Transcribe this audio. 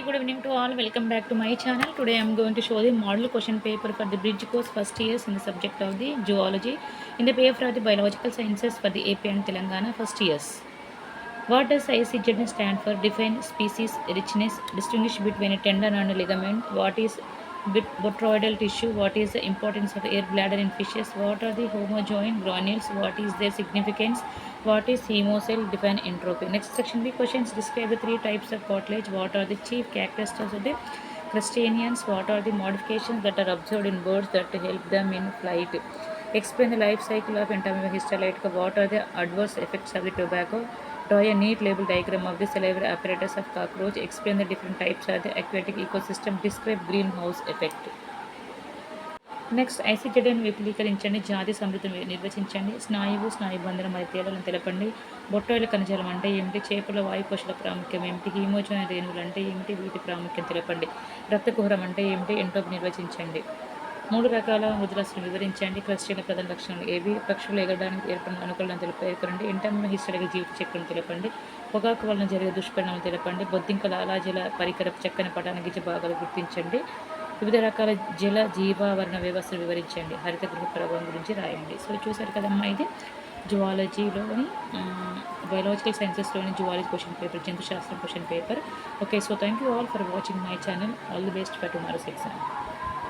very good evening to all. Welcome back to my channel. Today I am going to show the model question paper for the bridge course first years in the subject of the zoology in the paper of the biological sciences for the AP and Telangana first years. What does ICZ stand for? Define species richness, distinguish between a tendon and a ligament. What is botryoidal tissue? What is the importance of air bladder in fishes? What are the homojoin granules? What is their significance? What is hemocell? Define entropy. Next section B questions describe the three types of cartilage. What are the chief characteristics of the crustaceans? What are the modifications that are observed in birds that help them in flight? Explain the life cycle of Entamoeba histolytica. What are the adverse effects of the tobacco? Draw a neat label diagram of the salivary apparatus of cockroach. Explain the different types of the aquatic ecosystem. Describe greenhouse effect. Next ఐసీజెడ్ని విపులీకరించండి జాతి సమృద్ధిని నిర్వచించండి స్నాయువు స్నాయుబంధనం మరి తేడాలను తెలపండి బొట్టోయిల కణజాలం అంటే ఏమిటి చేపల వాయుపోషల ప్రాముఖ్యం ఏమిటి హీమోజోన్ రేణువులు అంటే ఏమిటి వీటి ప్రాముఖ్యం తెలపండి రక్తకుహరం అంటే ఏమిటి ఎంటోప్ నిర్వచించండి మూడు రకాల ముద్రాసులు వివరించండి. క్లస్టర్ల ప్రధాన లక్షణాలు ఏవి? పక్షులు ఎగరడానికి ఏర్పడిన అనుకూలను తెలిపి పేర్కొనండి. ఇంటర్మ హిస్టరీగా జీవిత చక్రం తెలపండి. పొగాకు వలన జరిగే దుష్పరిణామాలు తెలపండి. బొద్దింకల అలాజల పరికర చక్కని పటాన గిజ భాగాలు గుర్తించండి. వివిధ రకాల జల జీవావరణ వ్యవస్థలు వివరించండి. హరిత గృహ ప్రభావం గురించి రాయండి. సో చూసారు కదమ్మా ఇది? జువాలజీలోని బయాలజికల్ సైన్సెస్లోని జువాలజీ క్వశ్చన్ పేపర్ జంతు శాస్త్రం question paper. Okay so thank you all for watching my channel. All the best for tomorrow's exam.